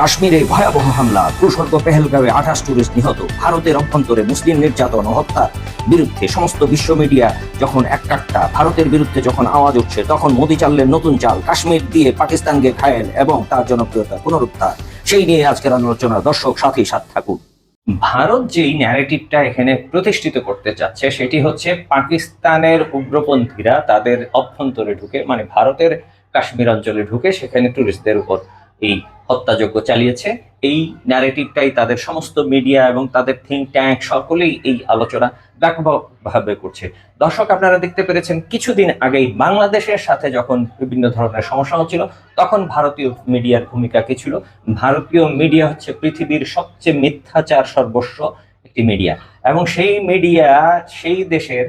কাশ্মীরে ভয়াবহ হামলা। ভূস্বর্গ পেহেলগাঁওয়ে আঠাশ টুরিস্ট নিহত। ভারতের অভ্যন্তরে মুসলিম নির্যাতন ও হত্যার বিরুদ্ধে সমস্ত বিশ্ব মিডিয়া যখন এক কাট্টা ভারতের বিরুদ্ধে যখন আওয়াজ উঠছে, তখন মোদি চাললেন নতুন চাল, কাশ্মীর দিয়ে পাকিস্তানকে ঘায়েল এবং তার জনপ্রিয়তা পুনরুদ্ধার। সেই নিয়ে আজকের আলোচনা। দর্শক, সাথী, সাথ থাকুন। ভারত যেই ন্যারেটিভটা এখানে প্রতিষ্ঠিত করতে চাচ্ছে, সেটি হচ্ছে পাকিস্তানের উগ্রপন্থীরা তাদের অভ্যন্তরে ঢুকে মানে ভারতের কাশ্মীর অঞ্চলে ঢুকে সেখানে টুরিস্টদের উপর এই হত্যাযজ্ঞ চালিয়েছে। এই ন্যারেটিভটাই তাদের সমস্ত মিডিয়া এবং তাদের থিঙ্ক ট্যাঙ্ক সকলেই এই আলোচনা ব্যাপকভাবে করছে। দর্শক, আপনারা দেখতে পেরেছেন, কিছুদিন আগেই বাংলাদেশের সাথে যখন বিভিন্ন ধরনের সমস্যা হচ্ছিল, তখন ভারতীয় মিডিয়ার ভূমিকা কি ছিল? ভারতীয় মিডিয়া হচ্ছে পৃথিবীর সবচেয়ে মিথ্যাচার সর্বস্ব একটি মিডিয়া এবং সেই মিডিয়া সেই দেশের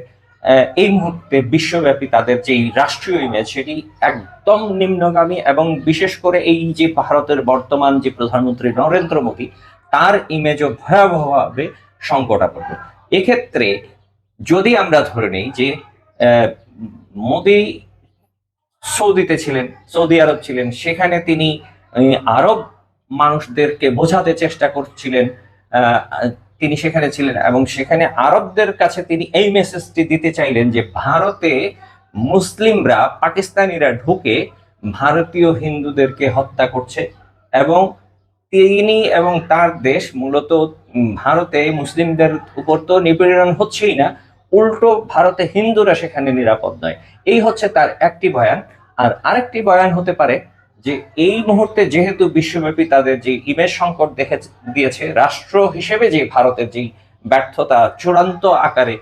এই মুহূর্তে বিশ্বব্যাপী তাদের যেই রাষ্ট্রীয় ইমেজ সেটি একদম নিম্নগামী এবং বিশেষ করে এই যে ভারতের বর্তমান যে প্রধানমন্ত্রী নরেন্দ্র মোদী, তার ইমেজও ভয়াবহভাবে সংকটাপন্ন। এক্ষেত্রে যদি আমরা ধরে নিই যে মোদী সৌদিতে ছিলেন, সৌদি আরব ছিলেন, সেখানে তিনি আরব মানুষদেরকে বোঝাতে চেষ্টা করছিলেন তিনি সেখানে ছিলেন এবং সেখানে আরবদের কাছে তিনি এই মেসেজটি দিতে চাইলেন যে ভারতে মুসলিমরা, পাকিস্তানিরা ঢুকে ভারতীয় হিন্দুদেরকে হত্যা করছে এবং তিনি এবং তার দেশ মূলত ভারতে মুসলিমদের উপর তো নিপীড়ন হচ্ছেই না, উল্টো ভারতে হিন্দুরা সেখানে নিরাপদ নয়। এই হচ্ছে তার একটি বয়ান। আর আরেকটি বয়ান হতে পারে যে এই মুহূর্তে যেহেতু বিশ্বব্যাপী তাদের যে ইমেজ সংকট দেখে দিয়েছে, রাষ্ট্র হিসেবে যে ভারতের যেই ব্যর্থতা চূড়ান্ত আকারে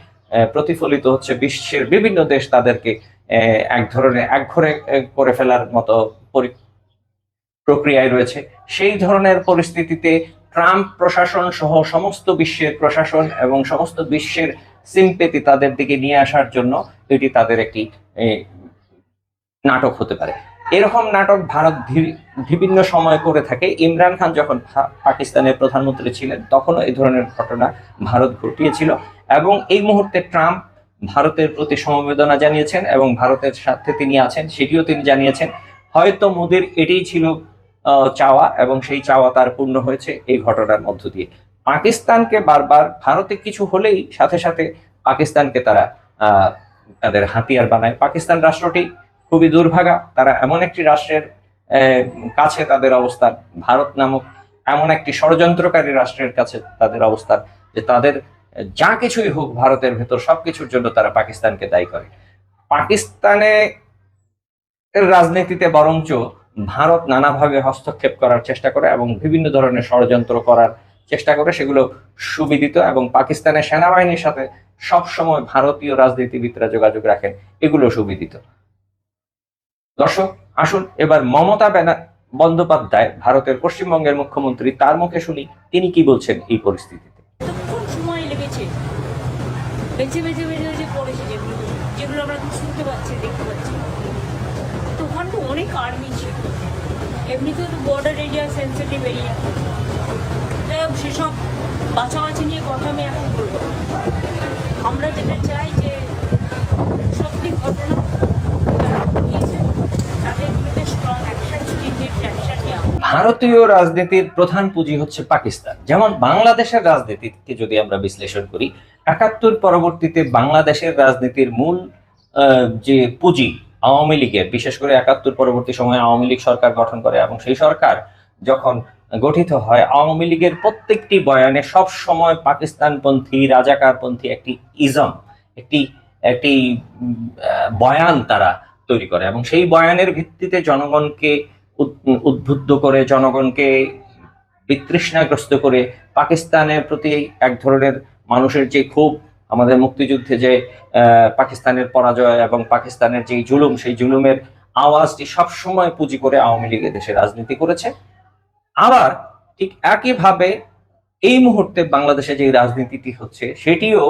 প্রতিফলিত হচ্ছে বিশ্বের বিভিন্ন দেশ তাদেরকে এক ধরনের একঘরে করে ফেলার মতো পরি- প্রক্রিয়ায় রয়েছে। সেই ধরনের পরিস্থিতিতে ট্রাম্প প্রশাসন সহ সমস্ত বিশ্বের প্রশাসন এবং সমস্ত বিশ্বের সিম্পেতি তাদের দিকে নিয়ে আসার জন্য এটি তাদের একটি নাটক হতে পারে। এরকম নাটক ভারত বিভিন্ন সময় করে থাকে। ইমরান খান যখন পাকিস্তানের প্রধানমন্ত্রী ছিলেন, তখনও এই ধরনের ঘটনা ভারত ঘটিয়েছিল এবং এই মুহূর্তে ট্রাম্প ভারতের প্রতি সমবেদনা জানিয়েছেন এবং ভারতের সাথে তিনি আছেন, সেটিও তিনি জানিয়েছেন। হয়তো মোদির এটাই ছিল চাওয়া এবং সেই চাওয়া তার পূর্ণ হয়েছে এই ঘটনার মধ্য দিয়ে। পাকিস্তানকে বারবার, ভারতে কিছু হলেই সাথে সাথে পাকিস্তানকে তারা তাদের হাতিয়ার বানায়। পাকিস্তান রাষ্ট্রটি খুবই দুর্ভাগা। তারা এমন একটি রাষ্ট্রের কাছে তাদের অবস্থান, ভারত নামক এমন একটি ষড়যন্ত্রকারী রাষ্ট্রের কাছে তাদের অবস্থান, যে তাদের যা কিছুই হোক ভারতের ভেতর সবকিছুর জন্য তারা পাকিস্তানকে দায়ী করে। পাকিস্তানে রাজনীতিতে বরঞ্চ ভারত নানাভাবে হস্তক্ষেপ করার চেষ্টা করে এবং বিভিন্ন ধরনের ষড়যন্ত্র করার চেষ্টা করে, সেগুলো সুবিদিত এবং পাকিস্তানের সেনাবাহিনীর সাথে সবসময় ভারতীয় রাজনীতিবিদরা যোগাযোগ রাখেন, এগুলো সুবিদিত। দর্শক, আসুন এবার মমতা ব্যানার বন্দ্যোপাধ্যায়, ভারতের পশ্চিমবঙ্গের মুখ্যমন্ত্রী, তার মুখে শুনি তিনি কি বলছেন এই পরিস্থিতিতে। সময় লেগেছে। বেঁচে বেঁচে বেঁচে বেঁচে পড়েছে যেগুলো যেগুলো আমরা শুনতে পাচ্ছি, দেখতে পাচ্ছি। তো ওখানে তো অনেক আর্মি ছিল। এমনিতেও তো বর্ডার এরিয়া সেন্সিটিভ এরিয়া সেসব বাছাবাছি নিয়ে কথা আমি এখন বলব ভারতীয় রাজনীতির প্রধান পুঁজি হচ্ছে পাকিস্তান। যেমন বাংলাদেশের রাজনীতিকে যদি আমরা বিশ্লেষণ করি, একাত্তর পরবর্তীতে বাংলাদেশের রাজনীতির মূল যে পুঁজি আওয়ামী লীগের, বিশেষ করে একাত্তর পরবর্তী সময়ে আওয়ামী লীগ সরকার গঠন করে এবং সেই সরকার যখন গঠিত হয়, আওয়ামী লীগের প্রত্যেকটি বয়ানে সব সময় পাকিস্তানপন্থী, রাজাকারপন্থী একটি ইজম, একটি একটি বয়ান তারা তৈরি করে এবং সেই বয়ানের ভিত্তিতে জনগণকে উদ্বুদ্ধ করে জনগণকে বিতৃষ্ণাগ্রস্ত করে পাকিস্তানের প্রতি এক ধরনের মানুষের যে ক্ষোভ, আমাদের মুক্তিযুদ্ধে যে পাকিস্তানের পরাজয় এবং পাকিস্তানের যে জুলুম, সেই জুলুমের আওয়াজটি সবসময় পুঁজি করে আওয়ামী লীগ দেশে রাজনীতি করেছে। আবার ঠিক একইভাবে এই মুহূর্তে বাংলাদেশে যে রাজনীতিটি হচ্ছে, সেটিও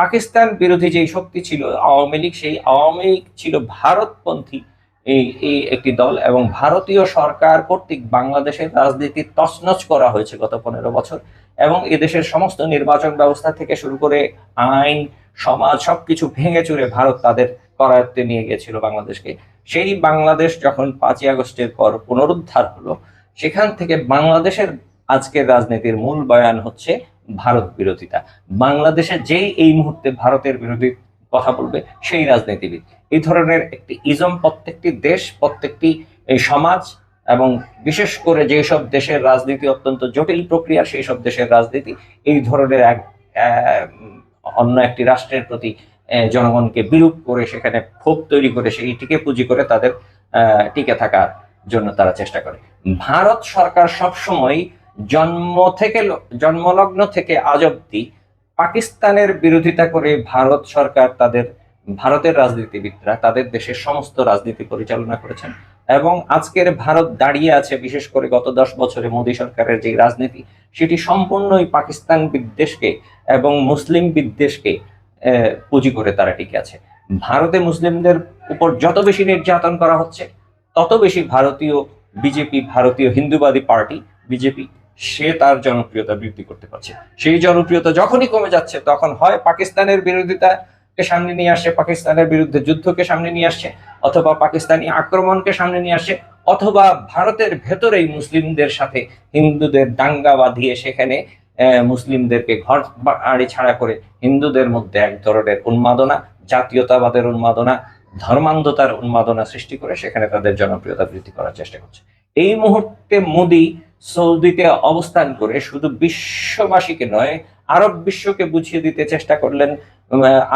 পাকিস্তান বিরোধী যে শক্তি ছিল, আওয়ামী লীগ, সেই আওয়ামী লীগ ছিল ভারতপন্থী এই এই একটি দল এবং ভারতীয় সরকার কর্তৃক বাংলাদেশের রাজনীতি তছনছ করা হয়েছে গত পনেরো বছর এবং এদেশের সমস্ত নির্বাচন ব্যবস্থা থেকে শুরু করে আইন, সমাজ, সবকিছু ভেঙে চুরে ভারত তাদের করায়ত্তে নিয়ে গিয়েছিল বাংলাদেশকে। সেই বাংলাদেশ যখন পাঁচই আগস্টের পর পুনরুদ্ধার হলো, সেখান থেকে বাংলাদেশের আজকের রাজনীতির মূল বয়ান হচ্ছে ভারত বিরোধিতা। বাংলাদেশে যেই এই মুহূর্তে ভারতের বিরোধী কথা বলবে, সেই রাজনীতিবিদ। এই ধরনের একটি ইজম, প্রত্যেকটি দেশ, প্রত্যেকটি, এই সমাজ এবং বিশেষ করে যেসব দেশের রাজনীতি অত্যন্ত জটিল প্রক্রিয়া সেই সব দেশের রাজনীতি, এই ধরনের এক অন্য একটি রাষ্ট্রের প্রতি জনগণকে বিরূপ করে সেখানে ক্ষোভ তৈরি করে সেইটিকে পুঁজি করে তাদের টিকে থাকার জন্য তারা চেষ্টা করে। ভারত সরকার সবসময় জন্ম থেকে জন্মলগ্ন থেকে আজ অব্দি পাকিস্তানের বিরোধিতা করে ভারত সরকার তাদের ভারতের রাজনীতিবিদরা তাদের দেশের সমস্ত রাজনীতি পরিচালনা করেছেন এবং আজকের ভারত দাঁড়িয়ে আছে, বিশেষ করে গত দশ বছরে মোদী সরকারের যে রাজনীতি, সেটি সম্পূর্ণই পাকিস্তান বিদ্বেষকে এবং মুসলিম বিদ্বেষকে পুঁজি করে তারা টিকে আছে। ভারতে মুসলিমদের উপর যত বেশি নির্যাতন করা হচ্ছে, তত বেশি ভারতীয় বিজেপি, ভারতীয় হিন্দুবাদী পার্টি, বিজেপি, সে তার জনপ্রিয়তা বৃদ্ধি করতে পারছে। সেই জনপ্রিয়তা যখনই কমে যাচ্ছে, তখন হয় পাকিস্তানের বিরোধিতাকে সামনে নিয়ে আসছে পাকিস্তানের বিরুদ্ধে যুদ্ধকে সামনে নিয়ে আসছে অথবা পাকিস্তানি আক্রমণকে সামনে নিয়ে আসছে অথবা ভারতের ভেতরেই মুসলিমদের সাথে হিন্দুদের দাঙ্গা বাঁধিয়ে সেখানে মুসলিমদেরকে ঘর বাড়ি ছাড়া করে হিন্দুদের মধ্যে এক ধরনের উন্মাদনা, জাতীয়তাবাদের উন্মাদনা, ধর্মান্ধতার উন্মাদনা সৃষ্টি করে সেখানে তাদের জনপ্রিয়তা বৃদ্ধি করার চেষ্টা করছে। এই মুহূর্তে মোদী সৌদিতে অবস্থান করে শুধু বিশ্ববাসীকে নয় আরব বিশ্বকে বুঝিয়ে দিতে চেষ্টা করলেন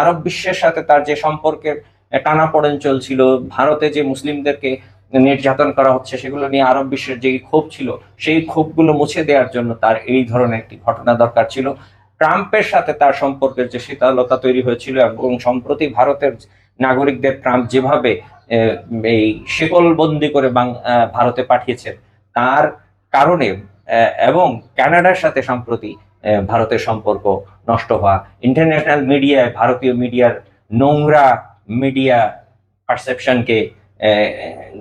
আরব বিশ্বের সাথে তার যে সম্পর্কের টানাপোড়েন চলছিল, ভারতে যে মুসলিমদেরকে নির্যাতন করা হচ্ছে, সেগুলো নিয়ে আরব বিশ্বের যে ক্ষোভ ছিল, সেই ক্ষোভগুলো মুছে দেওয়ার জন্য তার এই ধরনের একটি ঘটনা দরকার ছিল। ট্রাম্পের সাথে তার সম্পর্কের যে শীতলতা তৈরি হয়েছিল এবং সম্প্রতি ভারতের নাগরিকদের ট্রাম্প যেভাবে এই শিকলবন্দি করে ভারতে পাঠিয়েছেন, তার কারণে এবং কানাডার সাথে সম্প্রতি ভারতের সম্পর্ক নষ্ট হওয়া। ইন্টারন্যাশনাল মিডিয়ায় ভারতীয় মিডিয়ার নোংরা মিডিয়া পারসেপশনকে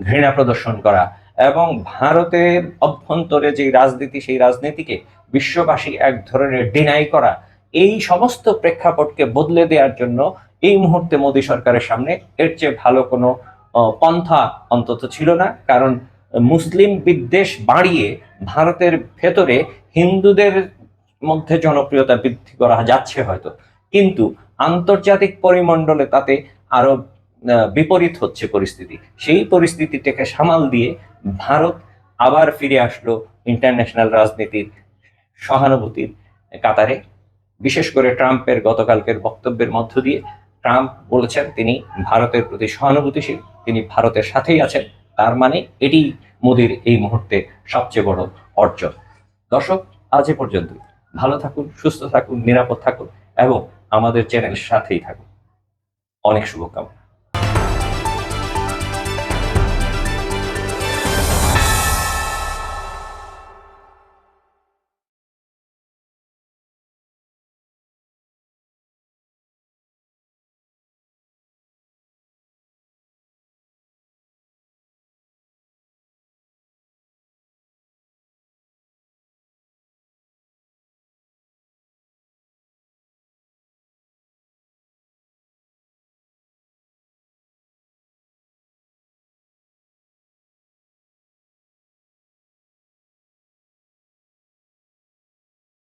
ঘৃণা প্রদর্শন করা এবং ভারতের অভ্যন্তরে যে রাজনীতি, সেই রাজনীতিকে বিশ্ববাসী এক ধরনের ডিনাই করা, এই সমস্ত প্রেক্ষাপটকে বদলে দেওয়ার জন্য এই মুহূর্তে মোদী সরকারের সামনে এর চেয়ে ভালো কোনো পন্থা অন্তত ছিল না। কারণ মুসলিম বিদ্বেষ বাড়িয়ে ভারতের ভেতরে হিন্দুদের মধ্যে জনপ্রিয়তা বৃদ্ধি করা যাচ্ছে হয়তো। কিন্তু আন্তর্জাতিক পরিমণ্ডলে তাতে আরও বিপরীত হচ্ছে পরিস্থিতি। সেই পরিস্থিতিটাকে সামাল দিয়ে ভারত আবার ফিরে আসলো ইন্টারন্যাশনাল রাজনীতির সহানুভূতির কাতারে। বিশেষ করে ট্রাম্পের গতকালকের বক্তব্যের মধ্য দিয়ে ট্রাম্প বলেছেন, তিনি ভারতের প্রতি সহানুভূতিশীল, তিনি ভারতের সাথেই আছেন। তার মানে এটি মোদির এই মুহূর্তে সবচেয়ে বড় অর্জন। দর্শক, আজ এ পর্যন্ত ভালো থাকুন সুস্থ থাকুন নিরাপদ থাকুন এবং আমাদের চ্যানেলের সাথেই থাকুন। অনেক শুভকামনা।